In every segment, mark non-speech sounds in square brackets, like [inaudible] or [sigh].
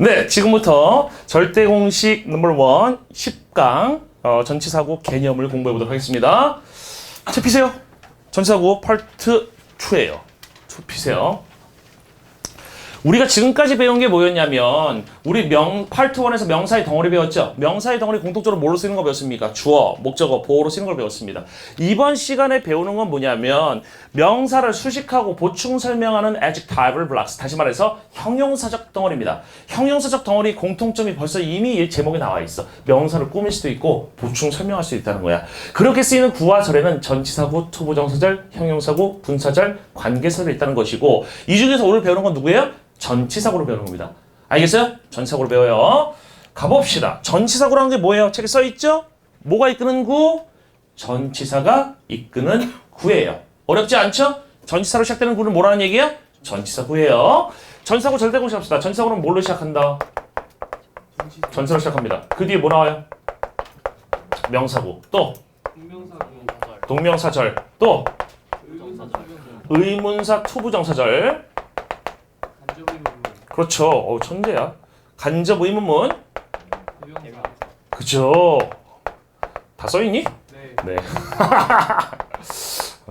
네, 지금부터 절대 공식 넘버 원 10강 어, 전치사고 개념을 공부해 보도록 하겠습니다. 책 피세요. 전치사고 파트 2예요. 2 피세요. 우리가 지금까지 배운 게 뭐였냐면 우리 명 파트 1에서 명사의 덩어리 배웠죠. 명사의 덩어리 공통적으로 뭘로 쓰는 거 배웠습니까? 주어, 목적어, 보어로 쓰는 걸 배웠습니다. 이번 시간에 배우는 건 뭐냐면 명사를 수식하고 보충 설명하는 adjective를 blocks. 다시 말해서 형용사적 덩어리입니다. 형용사적 덩어리 공통점이 벌써 이미 이 제목에 나와 있어. 명사를 꾸밀 수도 있고 보충 설명할 수 있다는 거야. 그렇게 쓰이는 구와 절에는 전치사구, 투부정사절, 형용사구, 분사절, 관계사절이 있다는 것이고 이 중에서 오늘 배우는 건 누구예요? 전치사구로 배우는 겁니다. 알겠어요? 전치사구로 배워요. 가봅시다. 전치사구라는 게 뭐예요? 책에 써 있죠? 뭐가 이끄는 구? 전치사가 이끄는 구예요. 어렵지 않죠? 전치사로 시작되는 구는 뭐라는 얘기야? 전치사 구예요. 전치사구 절대 공식 합시다. 전치사구는 뭘로 시작한다? 전치사로 시작합니다. 그 뒤에 뭐 나와요? 명사구. 또 동명사절. 또 의문사 투부정사절. 그렇죠. 어, 천재야. 간접 의문문. 그죠. 다 써있니? 네 네. [laughs]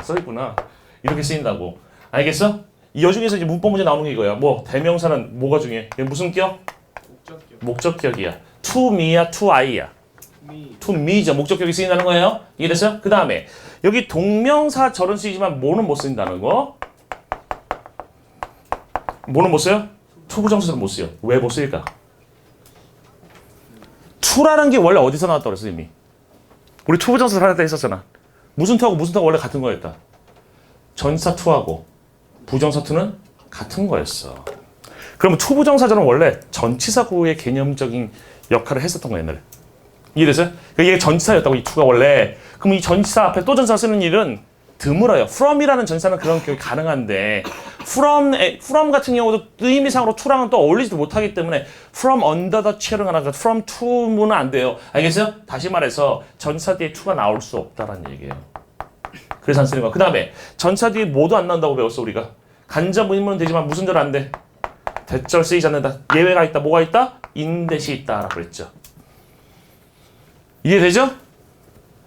써있구나. 이렇게 쓰인다고. 알겠어? 이 여 중에서 이제 문법 문제 나오는 게 이거야. 뭐 대명사는 뭐가 중요해? 얘 무슨 격? 목적격 목적격이야. to me야, to I야. 미 to me죠. 목적격이 쓰인다는 거예요. 이해됐어요? 그 다음에 여기 동명사 절은 쓰이지만 뭐는 못 쓰인다는 거? 뭐는 못 써요? 투부정사는 못 써요. 왜못 쓰일까? 투라는 게 원래 어디서 나왔다고 그랬어 이미? 우리 투부정사 할때 했었잖아. 무슨 투하고 무슨 투가 원래 같은 거였다. 전사 투하고 부정사 투는 같은 거였어. 그러면 투부정사절은 원래 전치사구의 개념적인 역할을 했었던 거야 옛날에. 이해됐어요? 이게 전치사였다고 이 투가 원래. 그럼 이 전치사 앞에 또 전치사 쓰는 일은 드물어요. from이라는 전치사는 그런 게 가능한데 from from 같은 경우도 의미상으로 to랑은 또 어울리지도 못하기 때문에 from under the chair은 하나 from to는 안 돼요. 알겠어요? 다시 말해서 전치사 뒤에 to가 나올 수 없다라는 얘기예요. 그래서 안 쓰는 거야. 그 다음에 전치사 뒤에 뭐도 안 나온다고 배웠어 우리가. 간접 의문은 되지만 무슨 절 안 돼? 대절 쓰이지 않는다. 예외가 있다. 뭐가 있다? 인댓이 있다라고 그랬죠. 이해되죠?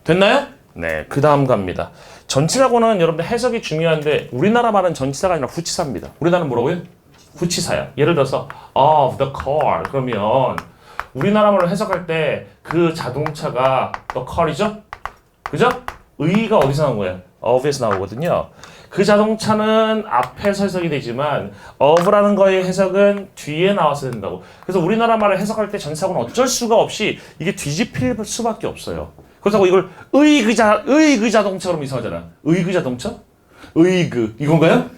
됐나요? 네, 그 다음 갑니다. 전치사고는 여러분들 해석이 중요한데 우리나라 말은 전치사가 아니라 후치사입니다. 우리나라는 뭐라고요? 후치사야. 예를 들어서 of the car 그러면 우리나라 말로 해석할 때 그 자동차가 the car이죠? 그죠? 의가 어디서 나온 거예요? of에서 나오거든요. 그 자동차는 앞에서 해석이 되지만 of라는 거의 해석은 뒤에 나와서 된다고. 그래서 우리나라 말을 해석할 때 전치사고는 어쩔 수가 없이 이게 뒤집힐 수밖에 없어요. 그렇다고 이걸 의그자 의그 자동차로 이상하잖아. 의그 자동차? 의그 이건가요?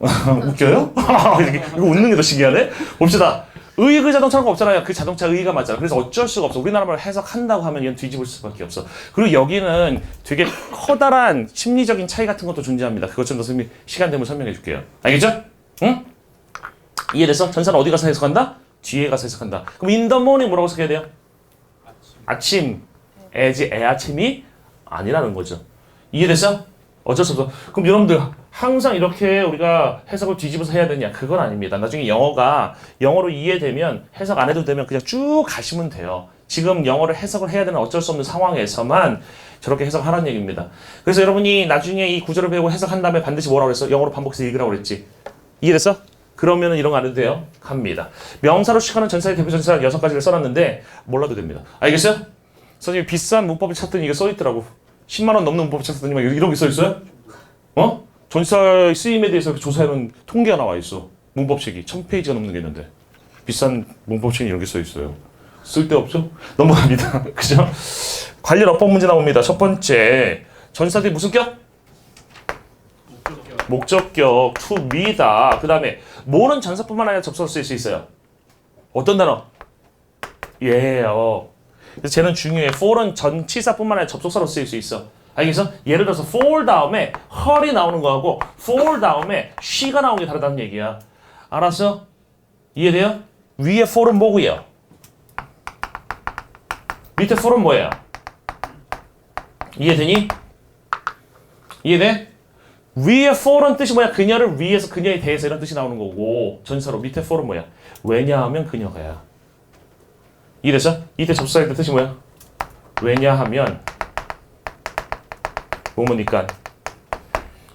[laughs] 웃겨요? [laughs] 이거 웃는 게 더 신기하네. 봅시다. 의그 자동차가 없잖아요. 그 자동차 의가 맞잖아. 그래서 어쩔 수가 없어. 우리나라 말 해석한다고 하면 이건 뒤집을 수밖에 없어. 그리고 여기는 되게 커다란 심리적인 차이 같은 것도 존재합니다. 그것 좀더 시간 되면 설명해 줄게요. 알겠죠? 응? 이해됐어? 전사는 어디 가서 해석한다? 뒤에 가서 해석한다. 그럼 the morning 뭐라고 해석해야 돼요? 아침, 애지 애아침이 아니라는 거죠. 이해됐어? 어쩔 수 없어. 그럼 여러분들 항상 이렇게 우리가 해석을 뒤집어서 해야 되냐? 그건 아닙니다. 나중에 영어가 영어로 이해되면 해석 안 해도 되면 그냥 쭉 가시면 돼요. 지금 영어를 해석을 해야 되는 어쩔 수 없는 상황에서만 저렇게 해석하라는 얘기입니다. 그래서 여러분이 나중에 이 구절을 배우고 해석한 다음에 반드시 뭐라고 그랬어? 영어로 반복해서 읽으라고 그랬지. 이해됐어? 그러면은 이런 거 안 해도 돼요. 갑니다. 명사로 시작하는 전사의 대표 전사 여섯 가지를 써놨는데 몰라도 됩니다. 알겠어요? 선생님 비싼 문법을 찾더니 이게 써있더라고. 10만 원 넘는 문법을 찾더니 막 이런 게 써있어요? 어? 전사 쓰임에 대해서 조사해놓은 통계가 나와 있어. 문법책이 1000페이지가 넘는 게 있는데 비싼 문법책이 이런 게 써있어요. 쓸데없죠? [laughs] 넘어갑니다. [laughs] 그죠? 관련 어법 문제 나옵니다. 첫 번째 전사들이 무슨 격? 목적격 to me다. 그 다음에 뭐는 전사뿐만 아니라 접속을 쓸수 있어요. 어떤 단어? 예요. 그래서 쟤는 중요해. for은 전치사뿐만 아니라 접속사로 쓰일 수 있어. 알겠어? 예를 들어서 for 다음에 her이 나오는 거하고 for 다음에 she가 나오는 게 다르다는 얘기야. 알았어? 이해돼요? 위에 for은 뭐고요? 밑에 for은 뭐예요? 이해되니? 이해돼? 위에 for은 뜻이 뭐야? 그녀를 위해서 그녀에 대해서 이런 뜻이 나오는 거고 전사로 밑에 for은 뭐야? 왜냐하면 그녀가야. 이래서 이때 때 뜻이 뭐야? 왜냐하면 뭐뭐니까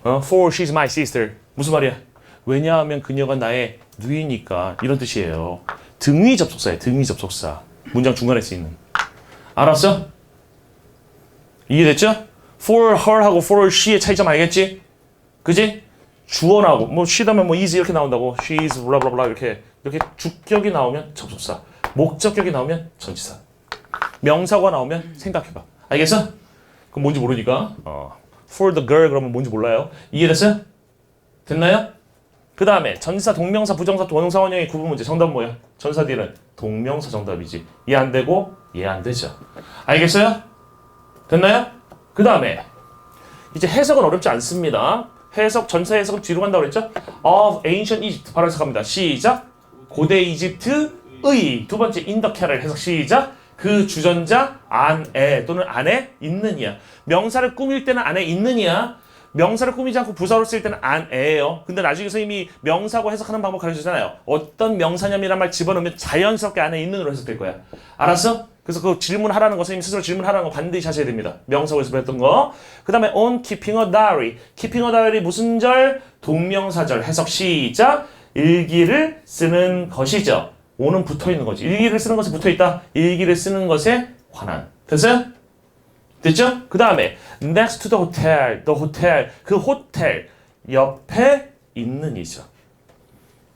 어? For she's my sister 무슨 말이야? 왜냐하면 그녀가 나의 누이니까 이런 뜻이에요. 등위 접속사예요. 등위 접속사. 문장 중간에 쓰이는. 알았어? 이해됐죠? For her하고 for she의 차이점 알겠지? 그지? 주어 나오고 뭐 she다면 뭐 is 이렇게 나온다고 she's blah 이렇게 이렇게 주격이 나오면 접속사 목적격이 나오면 전치사 명사가 나오면 생각해봐 알겠어? 그럼 뭔지 모르니까 어. for the girl 그러면 뭔지 몰라요 이해됐어요? 됐나요? 그 다음에 전사 동명사 부정사 동사 원형의 구분 문제 정답은 뭐야? 전사 뒤는 동명사 정답이지 이해 안 되고 이해 안 되죠 알겠어요? 됐나요? 그 다음에 이제 해석은 어렵지 않습니다. 해석 전사 해석은 뒤로 간다고 그랬죠? Of ancient Egypt 바로 해석합니다. 시작. 고대 이집트 의 두 번째 인더캐를 해석 시작. 그 주전자 안에 또는 안에 있느냐. 명사를 꾸밀 때는 안에 있느냐. 명사를 꾸미지 않고 부사로 쓸 때는 안에요. 근데 나중에 선생님이 명사고 해석하는 방법 가르쳐주잖아요. 어떤 명사념이란 말 집어넣으면 자연스럽게 안에 있는으로 해석될 거야. 알았어? 그래서 그 질문하라는 거 선생님 스스로 질문하라는 거 반드시 하셔야 됩니다. 명사고에서 배웠던 거. 그 다음에 on keeping a diary. keeping a diary 무슨 절? 동명사절 해석 시작. 일기를 쓰는 것이죠. 오는 붙어 있는 거지. 일기를 쓰는 것에 붙어 있다. 일기를 쓰는 것에 관한. 됐어요? 됐죠? 그 다음에 next to the hotel, the hotel, 그 호텔 옆에 있는 이죠.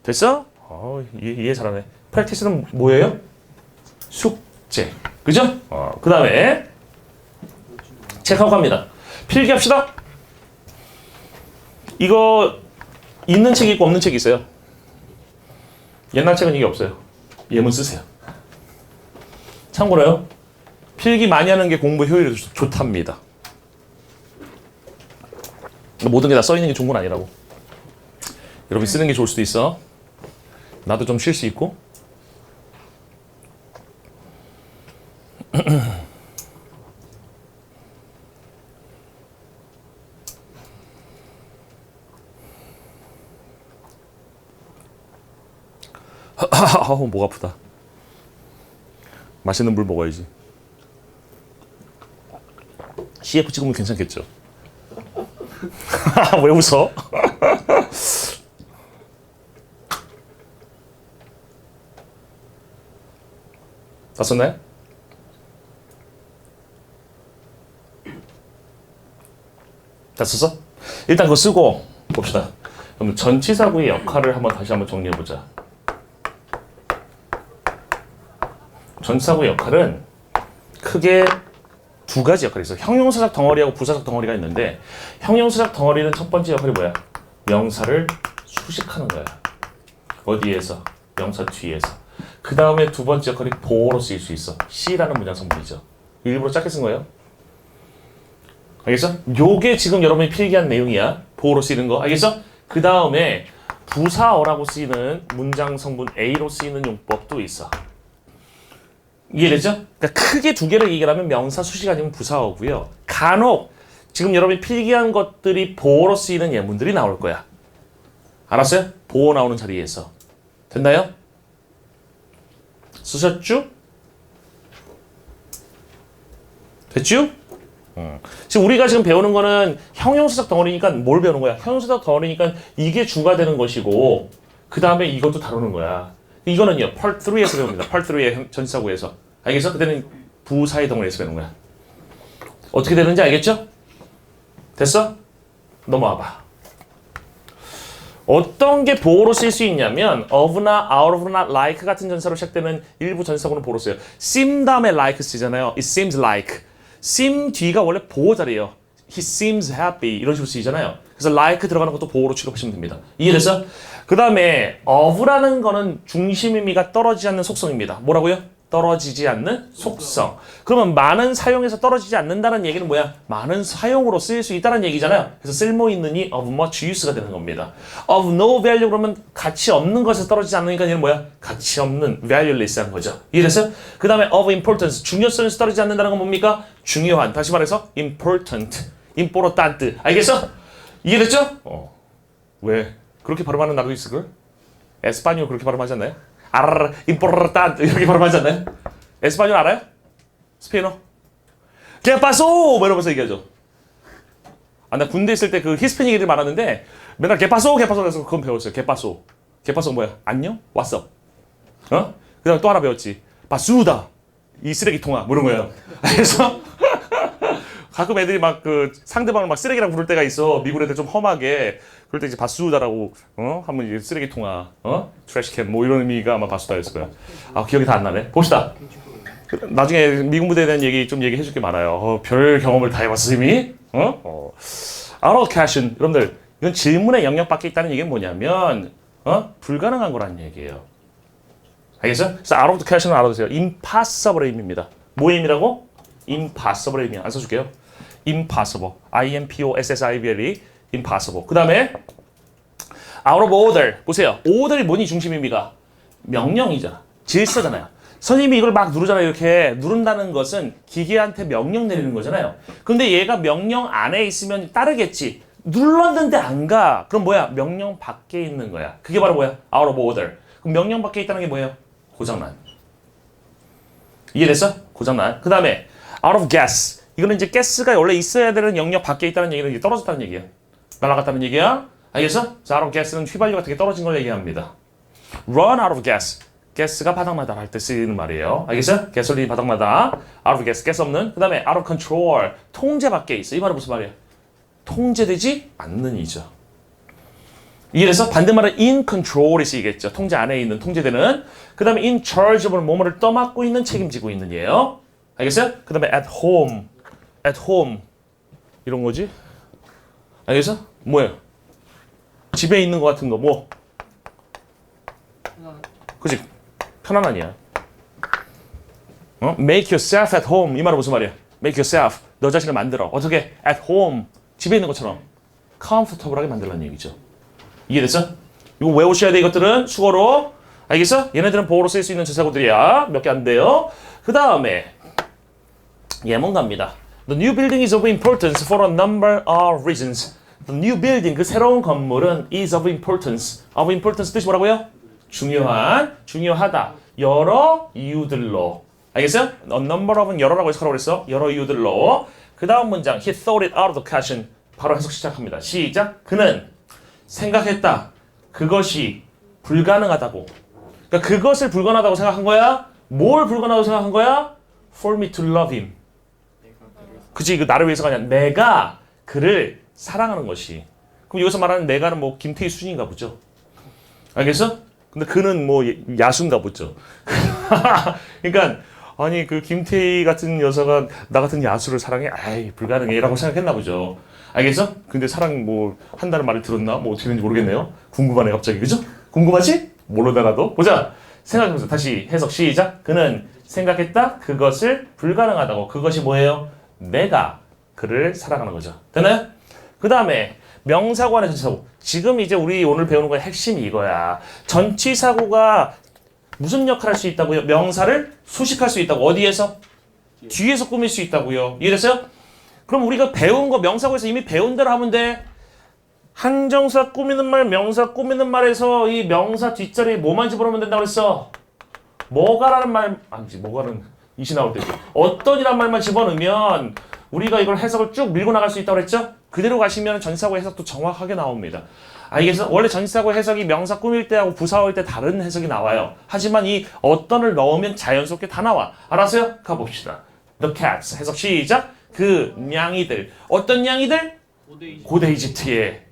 됐어? 어, 이해, 이해 잘하네. practice는 뭐예요? 숙제. 그죠? 어, 그 다음에 체크하고 갑니다. 필기합시다. 이거 있는 책이 있고 없는 책이 있어요. 옛날 책은 이게 없어요. 예문 쓰세요. 참고로요. 필기 많이 하는 게 공부 효율이 좋- 좋답니다. 모든 게 다 써 있는 게 좋은 건 아니라고. 여러분이 쓰는 게 좋을 수도 있어. 나도 좀 쉴 수 있고. [clears throat] [laughs] 아우 목 아프다. 맛있는 물 먹어야지. CF 찍으면 괜찮겠죠? [laughs] 왜 웃어? [laughs] 다 썼나요? 다 썼어? 일단 그거 쓰고 봅시다. 그럼 전치사구의 역할을 한번 다시 한번 정리해 보자. 전치사구의 역할은 크게 두 가지 역할이 있어요. 형용사적 덩어리하고 부사적 덩어리가 있는데 형용사적 덩어리는 첫 번째 역할이 뭐야? 명사를 수식하는 거야. 어디에서? 명사 뒤에서. 그 다음에 두 번째 역할이 보어로 쓰일 수 있어. C라는 문장 성분이죠. 일부러 짧게 쓴 거예요. 알겠어? 요게 지금 여러분이 필기한 내용이야. 보어로 쓰이는 거. 알겠어? 그 다음에 부사어라고 쓰이는 문장 성분 A로 쓰이는 용법도 있어. 이해되죠? 그러니까 크게 두 개를 얘기하면 명사 수식 아니면 부사어고요. 간혹 지금 여러분이 필기한 것들이 보어로 쓰이는 예문들이 나올 거야. 알았어요? 보어 나오는 자리에서. 됐나요? 쓰셨죠? 됐죠? 음. 지금 우리가 지금 배우는 거는 형용사적 덩어리니까 뭘 배우는 거야? 형용사적 덩어리니까 이게 주가 되는 것이고 그 다음에 이것도 다루는 거야. 이거는요, part 3에서 배웁니다. part 3의 전치사구에서. 알겠어? 그때는 부사의 덩어리에서 배우는 거야. 어떻게 되는지 알겠죠? 됐어? 넘어와봐. 어떤 게 보호로 쓸 수 있냐면 of나 out of나 like 같은 전사로 시작되는 일부 전사구는 보호로 써요. seem 다음에 like 쓰잖아요. it seems like. seem 뒤가 원래 보호 자리예요. he seems happy 이런 식으로 쓰이잖아요. 그래서 like 들어가는 것도 보호로 취급하시면 됩니다. 이해됐어? 그 다음에 of라는 거는 중심 의미가 떨어지지 않는 속성입니다. 뭐라고요? 떨어지지 않는 속성. 그러면 많은 사용에서 떨어지지 않는다는 얘기는 뭐야? 많은 사용으로 쓰일 수 있다는 얘기잖아요. 그래서 쓸모 있는이 of much use가 되는 겁니다. of no value 그러면 가치 없는 것에서 떨어지지 않으니까 얘는 뭐야? 가치 없는 valueless한 거죠. 이해됐어요? 그 다음에 of importance 중요성에서 떨어지지 않는다는 건 뭡니까? 중요한. 다시 말해서 important, important. 알겠어? 이해됐죠? 어. 왜? 그렇게 발음하는 나라도 있을걸? 에스파뇰 그렇게 발음하지 않나요? 아르르 임포르탄 이렇게 발음하지 않나요? 에스파뇰 알아요? 스페인어? 개파소 뭐 이러면서 얘기하죠. 아, 나 군대 있을 때 그 히스패닉 애들이 많았는데 맨날 개파소 개파소 해서 그건 배웠어요. 개파소. 개파소 뭐야? 안녕? 왔어. 어? 그 다음에 또 하나 배웠지. 바수다. 이 쓰레기통아. 뭐 이런 거예요. 그래서 가끔 애들이 막 그 상대방을 막 쓰레기라고 부를 때가 있어. 미국 애들 좀 험하게. 그럴 때 이제 바수다라고 어? 하면 이제 쓰레기통아. 어? 트래시캔 뭐 이런 의미가 아마 바수다였을 거야. 아, 기억이 다 안 나네. 봅시다. 나중에 미국 무대에 대한 얘기 좀 얘기해 줄 게 많아요. 어, 별 경험을 다 해봤어 이미. 어? 어. 알로케이션 여러분들 이건 질문의 영역 밖에 있다는 얘기는 뭐냐면 어? 불가능한 거라는 얘기예요. 알겠어요? 그래서 알로케이션을 알아두세요. impossible aim입니다. 뭐 aim이라고? impossible aim이야. 안 써줄게요. Impossible. E impossible. 그 다음에 out of order 보세요. order이 뭐니 중심입니까? 명령이잖아. 질서잖아요. 선생님이 이걸 막 누르잖아요. 이렇게 누른다는 것은 기계한테 명령 내리는 거잖아요. 근데 얘가 명령 안에 있으면 따르겠지. 눌렀는데 안 가. 그럼 뭐야? 명령 밖에 있는 거야. 그게 바로 뭐야? out of order. 그럼 명령 밖에 있다는 게 뭐예요? 고장난. 이해됐어? 고장난. 그 다음에 out of gas. 이거는 이제 가스가 원래 있어야 되는 영역 밖에 있다는 얘기는 이제 떨어졌다는 얘기야. 날아갔다는 얘기야. 알겠어? 자, of gas는 휘발유 같은 게 떨어진 걸 얘기합니다. run out of gas. 가스가 바닥마다 할 때 쓰이는 말이에요. 알겠어? 가솔린이 바닥마다. out of gas, 가스 없는. 그 다음에 out of control. 통제 밖에 있어. 이 말은 무슨 말이야? 통제되지 않는 이죠. 이래서 반대말은 in control이 쓰이겠죠. 통제 안에 있는, 통제되는. 그 다음에 in charge of 뭐뭐를 떠맡고 있는, 책임지고 있는 예요. 알겠어요? 그 다음에 at home. At home. 이런 거지? 알겠어? 뭐예요? 집에 있는 것 같은 거, 뭐? 하나 그지? 편안하냐? 어? Make yourself at home. 이 말은 무슨 말이야? Make yourself. 너 자신을 만들어. 어떻게? At home. 집에 있는 것처럼. comfortable하게 만들라는 얘기죠. 이해됐어? 이거 외우셔야 돼, 이것들은. 수거로. 알겠어? 얘네들은 보호로 쓸수 있는 제사고들이야. 몇 개 안 돼요. 그 다음에 예문 갑니다. The new building is of importance for a number of reasons. The new building, 그 새로운 건물은 is of importance. of importance 뜻이 뭐라고요? 중요한, 중요하다. 여러 이유들로. 알겠어요? A number of은 여러라고 해석하라고 그랬어. 여러 이유들로. 그 다음 문장, he thought it out of the question. 바로 해석 시작합니다. 시작. 그는 생각했다. 그것이 불가능하다고. 그러니까 그것을 불가능하다고 생각한 거야? 뭘 불가능하다고 생각한 거야? For me to love him. 그치, 그 나를 위해서가 아니라 내가 그를 사랑하는 것이. 그럼 여기서 말하는 내가는 뭐 김태희 수진인가 보죠. 알겠어? 근데 그는 뭐 야수인가 보죠. [laughs] 그러니까 아니 그 김태희 같은 여자가 나 같은 야수를 사랑해? 아이 불가능해라고 생각했나 보죠. 알겠어? 근데 사랑 뭐 한다는 말을 들었나? 뭐 어떻게 되는지 모르겠네요. 궁금하네 갑자기 그죠? 궁금하지? 모르다 나도 보자. 생각해보세요. 다시 해석 시작. 그는 생각했다. 그것을 불가능하다고. 그것이 뭐예요? 내가 그를 사랑하는 거죠. 되나요? 그 다음에 명사관의 전치사고. 지금 이제 우리 오늘 배우는 거의 핵심이 이거야. 전치사고가 무슨 역할을 할 수 있다고요? 명사를 수식할 수 있다고. 어디에서? 뒤에서 꾸밀 수 있다고요. 이해됐어요? 그럼 우리가 배운 거 명사고에서 이미 배운 대로 하면 돼. 한정사 꾸미는 말, 명사 꾸미는 말에서 이 명사 뒷자리에 뭐만 집어넣으면 된다고 그랬어? 뭐가라는 말, 아니지, 뭐가는 이시 나올 때지. 어떤이란 말만 집어넣으면 우리가 이걸 해석을 쭉 밀고 나갈 수 있다고 그랬죠? 그대로 가시면 전사고 해석도 정확하게 나옵니다. 알겠어? 원래 전사고 해석이 명사 꾸밀 때하고 부사할 때 다른 해석이 나와요. 하지만 이 어떤을 넣으면 자연스럽게 다 나와. 알았어요? 가봅시다. The cats. 해석 시작. 그 냥이들. 어떤 냥이들? 고대 이집 고대 이집트에.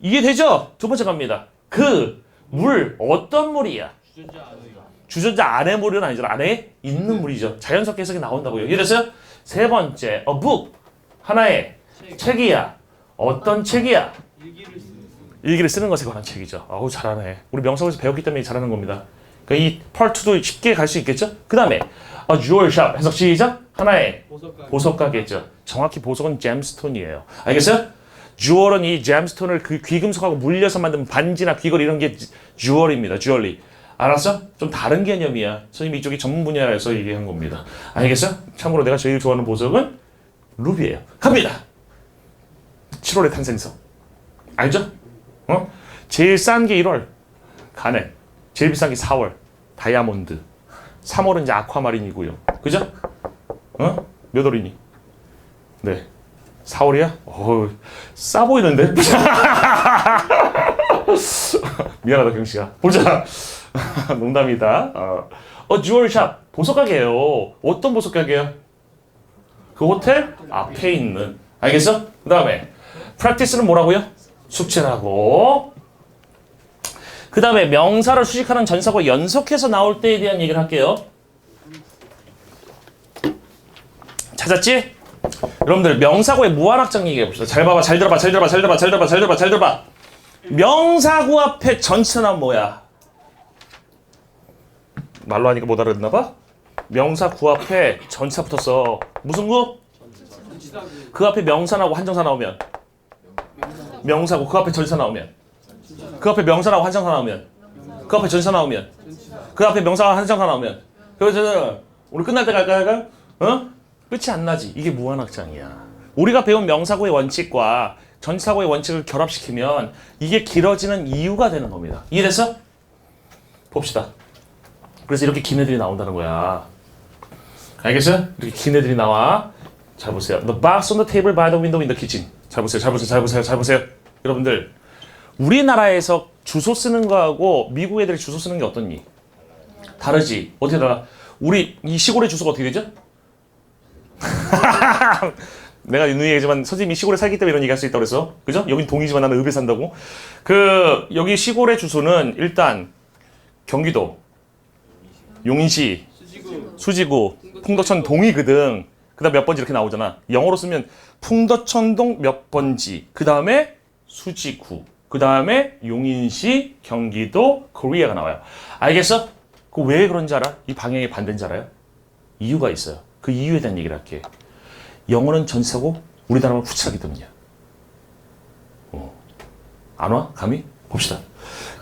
이해되죠? 두 번째 갑니다. 그 물, 어떤 물이야? 주전자 주전자 안에 물은 아니죠. 안에 있는 물이죠. 자연스럽게 해석이 나온다고요. 이해됐어요? 세 번째, a book. 하나의 책 책이야. 어떤 책이야? 일기를 쓰는 일기를 쓰는 것에 관한 책이죠. 아우 잘하네. 우리 명성에서 배웠기 때문에 잘하는 겁니다. 그러니까 이 파트도 쉽게 갈 수 있겠죠? 그 다음에 a jewel shop. 해석 시작. 하나의 보석가 보석 가게죠. 정확히 보석은 잼스톤이에요. 알겠어요? 주얼은 이 잼스톤을 그 귀금속하고 물려서 만든 반지나 귀걸이 이런 게 주얼입니다. 주얼리. 알았어? 좀 다른 개념이야. 선생님 이쪽이 전문 분야라서 얘기한 겁니다. 알겠어? 참고로 내가 제일 좋아하는 보석은 루비예요. 갑니다. 7월의 탄생석. 알죠? 어? 제일 싼 게 1월 가넷 제일 비싼 게 4월 다이아몬드 3월은 이제 아쿠아마린이고요 그죠? 어? 몇 월이니? 네 4월이야? 어우 싸 보이는데? [laughs] 미안하다 경씨가 보자 [laughs] 농담이다 어, 어 주얼샵 보석가게예요 어떤 보석가게야? 그 호텔 앞에 있는 알겠어? 그 다음에 프랙티스는 뭐라고요? 숙제라고 그 다음에 명사를 수식하는 전사고 연속해서 나올 때에 대한 얘기를 할게요 찾았지? 여러분들 명사고의 무한확장 얘기해 봅시다 잘 봐봐 잘 들어봐 잘 들어봐 잘 들어봐 잘 들어봐 잘 들어봐 잘 들어봐 명사구 앞에 전치사는 뭐야? 말로 하니까 못 알아듣나 봐? 명사 구 앞에 전치사 붙었어 무슨 구? 그 앞에 명사나고 한정사 나오면? 명사고 그 앞에 전사 나오면? 그 앞에 명사나고 한정사 나오면? 그 앞에 전사 나오면? 그 앞에 명사와 한정사 나오면? 그래서 우리 끝날 때 갈까 할까? 어? 끝이 안 나지. 이게 무한확장이야. 우리가 배운 명사고의 원칙과 전사고의 원칙을 결합시키면 이게 길어지는 이유가 되는 겁니다. 이해됐어? 봅시다 그래서 이렇게 긴 애들이 나온다는 거야 알겠어요? 이렇게 긴 애들이 나와 잘 보세요. The box on the table by the window in the kitchen. 잘 보세요. 잘 보세요. 잘 보세요. 잘 보세요. 여러분들 우리나라에서 주소 쓰는 거하고 미국 애들이 주소 쓰는 게 어떻니? 다르지. 어떻게 달라? 우리 이 시골의 주소가 어떻게 되죠? [laughs] 내가 누누이 얘기하지만 선생님이 시골에 살기 때문에 이런 얘기 할 수 있다고 그래서 그죠? 여긴 동이지만 나는 읍에 산다고 그 여기 시골의 주소는 일단 경기도 용인시 수지구 수지구, 풍덕천 동이거든. 그다음 몇 번지 이렇게 나오잖아. 영어로 쓰면 풍덕천동 몇 번지. 그 다음에 수지구. 그 다음에 용인시, 경기도, 코리아가 나와요. 알겠어? 그 왜 그런지 알아? 이 방향이 반대인지 알아요? 이유가 있어요. 그 이유에 대한 얘기를 할게. 영어는 전사고 우리나라는 후치하기 때문이야. 어. 안 와? 감히? 봅시다.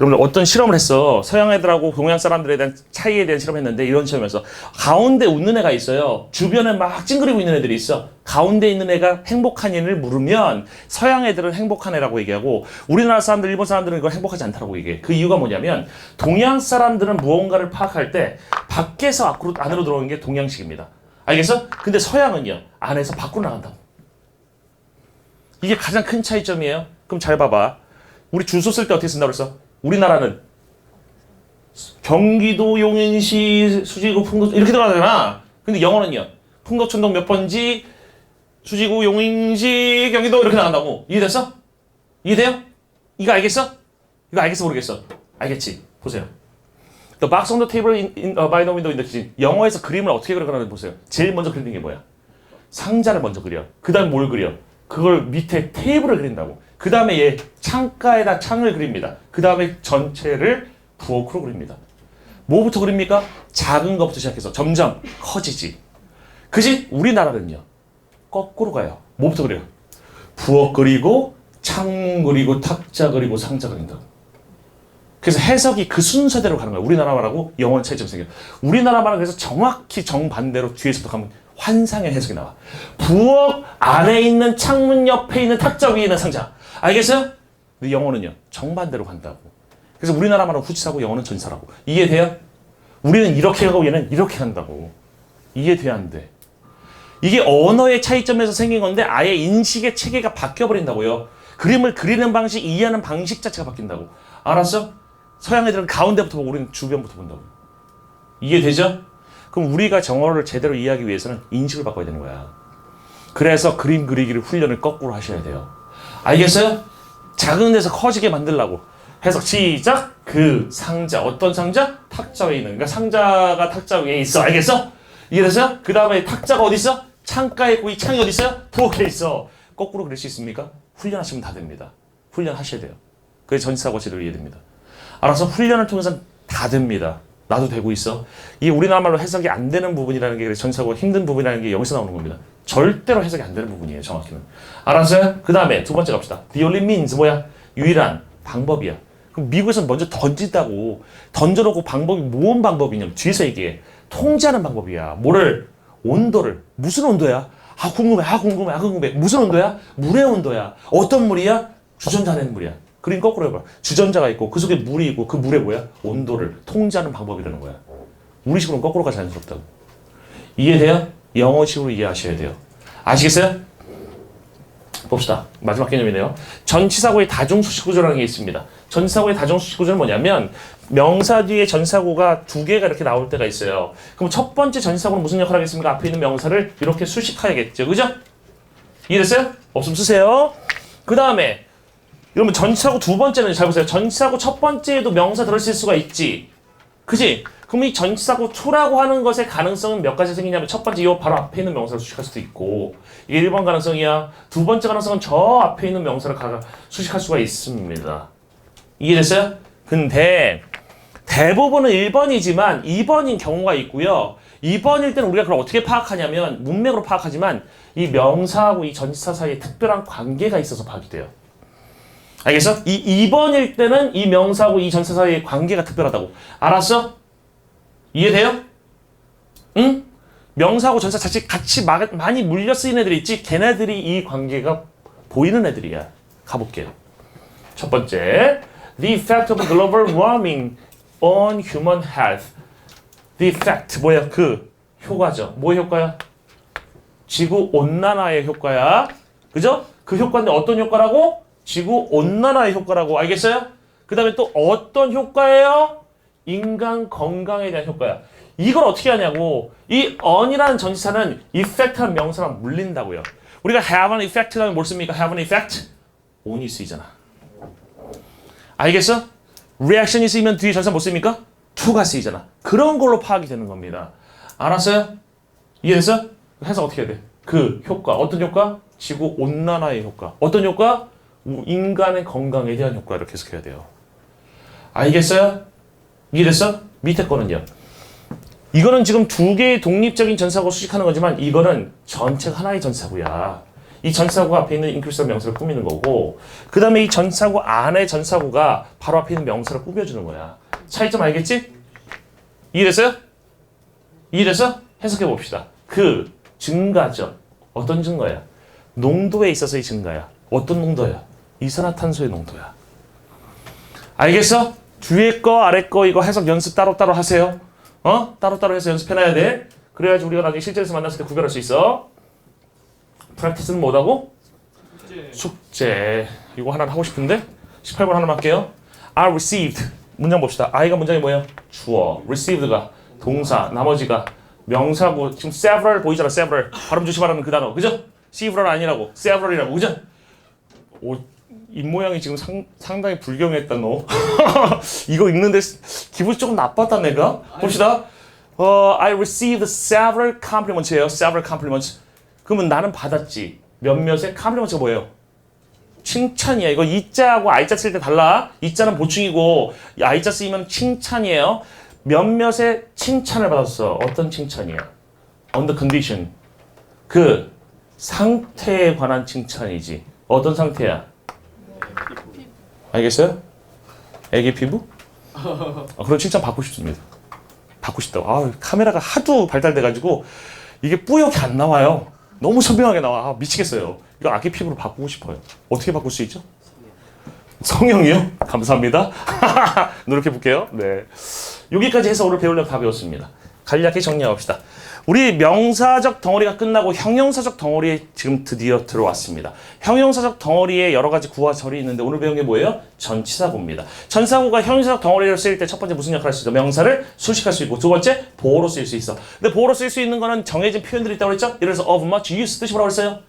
여러분들 어떤 실험을 했어. 서양 애들하고 동양 사람들에 대한 차이에 대한 실험을 했는데 이런 실험에서 가운데 웃는 애가 있어요. 주변에 막 찡그리고 있는 애들이 있어. 가운데 있는 애가 행복한 애를 물으면 서양 애들은 행복한 애라고 얘기하고 우리나라 사람들, 일본 사람들은 이걸 행복하지 않다라고 얘기해. 그 이유가 뭐냐면 동양 사람들은 무언가를 파악할 때 밖에서 앞으로 안으로 들어오는 게 동양식입니다. 알겠어? 근데 서양은요. 안에서 밖으로 나간다고. 이게 가장 큰 차이점이에요. 그럼 잘 봐봐. 우리 주소 쓸 때 어떻게 쓴다고 그랬어? 우리나라는 경기도 용인시 수지구 풍도 이렇게 들어가잖아. 근데 영어는요. 풍도천동 몇 번지 수지구 용인시 경기도 이렇게 나간다고. 이해됐어? 이해돼요? 이거 알겠어? 이거 알겠어 모르겠어? 알겠지? 보세요. The box on the table in, in, uh, by the window in the kitchen. 영어에서 그림을 어떻게 그려가는지 보세요. 제일 먼저 그리는 게 뭐야? 상자를 먼저 그려. 그 다음 뭘 그려? 그걸 밑에 테이블을 그린다고. 그 다음에 얘 창가에다 창을 그립니다. 그 다음에 전체를 부엌으로 그립니다. 뭐부터 그립니까? 작은 것부터 시작해서 점점 커지지. 그지? 우리나라는요. 거꾸로 가요. 뭐부터 그래요? 부엌 그리고 창 그리고 탁자 그리고 상자 그린다고. 그래서 해석이 그 순서대로 가는 거야. 우리나라 말하고 영어 차이점 생겨. 우리나라 말은 그래서 정확히 정반대로 뒤에서부터 가면 환상의 해석이 나와. 부엌 안에 있는 창문 옆에 있는 탁자 위에 있는 상자. 알겠어요? 근데 영어는요. 정반대로 간다고. 그래서 우리나라 말은 후치사고 영어는 전사라고. 이해돼요? 우리는 이렇게 가고 얘는 이렇게 간다고. 이해돼야 안 돼. 이게 언어의 차이점에서 생긴 건데 아예 인식의 체계가 바뀌어 버린다고요. 그림을 그리는 방식, 이해하는 방식 자체가 바뀐다고. 알았어? 서양 애들은 가운데부터 보고 우리는 주변부터 본다고. 이해되죠? 그럼 우리가 정어를 제대로 이해하기 위해서는 인식을 바꿔야 되는 거야. 그래서 그림 그리기를 훈련을 거꾸로 하셔야 돼요. 알겠어요? 작은 데서 커지게 만들라고. 해석 시작. 그 상자 어떤 상자? 탁자 위에 있는. 그러니까 상자가 탁자 위에 있어. 알겠어? 이해됐어요? 그 다음에 탁자가 어디 있어? 창가에 있고 이 창이 어디 있어요? 부엌에 있어. 거꾸로 그릴 수 있습니까? 훈련하시면 다 됩니다. 훈련하셔야 돼요. 그게 전치사고 제대로 이해됩니다. 알아서 훈련을 통해서 다 됩니다. 나도 되고 있어. 이 우리나라 말로 해석이 안 되는 부분이라는 게 전치사고 힘든 부분이라는 게 여기서 나오는 겁니다. 절대로 해석이 안 되는 부분이에요. 정확히는. 알았어요? 그 다음에 두 번째 갑시다. The only means 뭐야? 유일한 방법이야. 그럼 미국에서는 먼저 던진다고 던져놓고 방법이 무슨 방법이냐면 뒤에서 얘기해. 통제하는 방법이야. 뭐를? 온도를. 무슨 온도야? 아 궁금해. 아 궁금해. 아 궁금해. 무슨 온도야? 물의 온도야. 어떤 물이야? 주전자 안에는 물이야. 그림 거꾸로 해봐. 주전자가 있고 그 속에 물이 있고 그 물에 뭐야? 온도를 통제하는 방법이라는 거야. 우리식으로는 거꾸로가 자연스럽다고. 이해돼요? 영어식으로 이해하셔야 돼요. 아시겠어요? 봅시다. 마지막 개념이네요. 전치사고의 다중수식 구조라는 게 있습니다. 전치사고의 다중수식 구조는 뭐냐면 명사 뒤에 전사고가 두 개가 이렇게 나올 때가 있어요. 그럼 첫 번째 전치사고는 무슨 역할을 하겠습니까? 앞에 있는 명사를 이렇게 수식해야겠죠. 그죠? 이해됐어요? 없으면 쓰세요. 그 다음에 여러분 전치사고 두 번째는 잘 보세요. 전치사고 첫 번째에도 명사 들어있을 수가 있지. 그지? 그럼 이 전치사고 초라고 하는 것의 가능성은 몇 가지 생기냐면 첫 번째 이 바로 앞에 있는 명사를 수식할 수도 있고 이게 1번 가능성이야. 두 번째 가능성은 저 앞에 있는 명사를 가, 수식할 수가 있습니다. 이해됐어요? 근데 대부분은 1번이지만 2번인 경우가 있고요. 2번일 때는 우리가 그걸 어떻게 파악하냐면 문맥으로 파악하지만 이 명사하고 이 전치사 사이에 특별한 관계가 있어서 파악이 돼요. 알겠어? 이 2번일 때는 이 명사하고 이 전치사 사이의 관계가 특별하다고. 알았어? 이해돼요? 응? 명사하고 전사 자체 같이 마, 많이 물려 쓰이는 애들이 있지. 걔네들이 이 관계가 보이는 애들이야. 가볼게요. 첫 번째, the effect of global warming on human health. The effect 뭐야? 그 효과죠. 뭐의 효과야? 지구 온난화의 효과야. 그죠? 그 효과인데 어떤 효과라고? 지구 온난화의 효과라고 알겠어요? 그 다음에 또 어떤 효과예요? 인간 건강에 대한 효과야. 이걸 어떻게 하냐고. 이 on이라는 전치사는 effect라는 명사랑 물린다고요. 우리가 have an effect라면 뭘 씁니까? have an effect? on이 쓰이잖아. 알겠어? reaction이 쓰이면 뒤에 전치사 못 씁니까? to가 쓰이잖아. 그런 걸로 파악이 되는 겁니다. 알았어요? 이해됐어? 해석 어떻게 해야 돼? 그 효과. 어떤 효과? 지구 온난화의 효과. 어떤 효과? 인간의 건강에 대한 효과 이렇게 해석해야 돼요. 알겠어요? 이해됐어? 밑에 거는요. 이거는 지금 두 개의 독립적인 전사고 수식하는 거지만 이거는 전체가 하나의 전사고야. 이 전사고 앞에 있는 인클루시브 명사를 꾸미는 거고 그 다음에 이 전사고 안에 전사고가 바로 앞에 있는 명사를 꾸며주는 거야. 차이점 알겠지? 이해됐어요? 이해됐어? 해석해 봅시다. 그 증가죠. 어떤 증가야? 농도에 있어서의 증가야. 어떤 농도야? 이산화탄소의 농도야. 알겠어? 뒤에 거 아래 거 이거 해석 연습 따로따로 하세요. 어? 따로따로 해서 연습해놔야 돼. 그래야지 우리가 나중에 실제에서 만났을 때 구별할 수 있어. 프랙티스는 뭐다고? 숙제 숙제. 이거 하나 하고 싶은데? 18번 하나만 할게요. I received. 문장 봅시다. I가 문장이 뭐예요? 주어. received가 동사. 나머지가 명사고 지금 several 보이잖아. several. 발음 조심하라는 그 단어. 그죠? several 아니라고. several이라고. 그죠? 오, 입 모양이 지금 상, 상당히 불경했다 너. [laughs] 이거 읽는데 기분이 조금 나빴다 내가. 봅시다. 어, I received several compliments예요. several compliments. 그러면 나는 받았지. 몇몇의 compliments가 뭐예요? 칭찬이야. 이거 이자하고 아이자 쓸 때 달라. 이자는 보충이고 이 아이자 쓰이면 칭찬이에요. 몇몇의 칭찬을 받았어. 어떤 칭찬이야? On the condition. 그 상태에 관한 칭찬이지. 어떤 상태야? 알겠어요? 애기 피부? 아, 그런 칭찬 받고 싶습니다. 받고 싶다고. 아, 카메라가 하도 발달돼가지고 이게 뿌옇게 안 나와요. 너무 선명하게 나와. 아, 미치겠어요. 이거 아기 피부로 바꾸고 싶어요. 어떻게 바꿀 수 있죠? 성형이요? 감사합니다. [laughs] 노력해 볼게요. 네. 여기까지 해서 오늘 배우려고 다 배웠습니다. 간략히 정리해봅시다. 우리 명사적 덩어리가 끝나고 형용사적 덩어리에 지금 드디어 들어왔습니다. 형용사적 덩어리에 여러 가지 구와 절이 있는데 오늘 배운 게 뭐예요? 전치사고입니다. 전사고가 형용사적 덩어리를 쓰일 때 첫 번째 무슨 역할을 할 수 있어? 명사를 수식할 수 있고 두 번째 보호로 쓰일 수 있어. 근데 보호로 쓰일 수 있는 거는 정해진 표현들이 있다고 그랬죠? 예를 들어서 of much use 뜻이 뭐라고 그랬어요?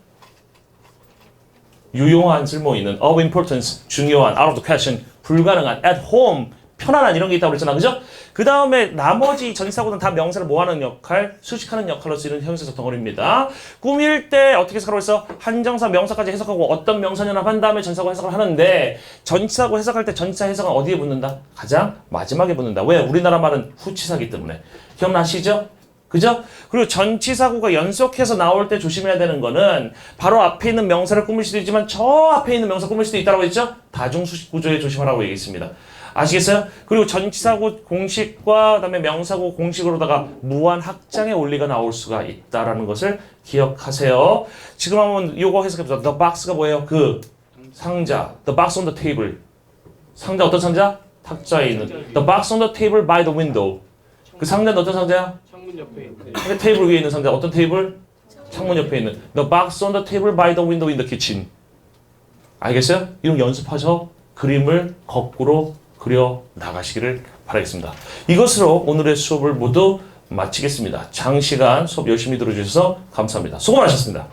유용한 쓸모 있는 of importance 중요한 out of the question 불가능한 at home 편안한 이런 게 있다고 그랬잖아 그죠? 그 다음에 나머지 전사고는 다 명사를 모아는 역할 수식하는 역할로 쓰이는 형용사적 덩어리입니다 꾸밀 때 어떻게 해석하라고 했어? 한정사 명사까지 해석하고 어떤 명사 연합 한 다음에 전사고 해석을 하는데 전치사고 해석할 때 전치사 해석은 어디에 붙는다? 가장 마지막에 붙는다 왜? 우리나라 말은 후치사기 때문에 기억나시죠? 그죠? 그리고 전치사고가 연속해서 나올 때 조심해야 되는 거는 바로 앞에 있는 명사를 꾸밀 수도 있지만 저 앞에 있는 명사 꾸밀 수도 있다고 했죠? 다중수식 구조에 조심하라고 얘기했습니다. 아시겠어요? 그리고 전치사고 공식과 그다음에 명사고 공식으로다가 무한 확장의 원리가 나올 수가 있다라는 것을 기억하세요. 지금 한번 요거 해석해 보자. The box가 뭐예요? 그 상자. The box on the table. 상자 어떤 상자? 탁자에 있는. The box on the table by the window. 그 상자는 어떤 상자야? 창문 옆에 있는 그 테이블 위에 있는 상자 어떤 테이블? 창문 옆에 있는 The box on the table by the window in the kitchen. 알겠어요? 이런 연습하셔 그림을 거꾸로 그려 나가시기를 바라겠습니다. 이것으로 오늘의 수업을 모두 마치겠습니다. 장시간 수업 열심히 들어주셔서 감사합니다. 수고 많으셨습니다.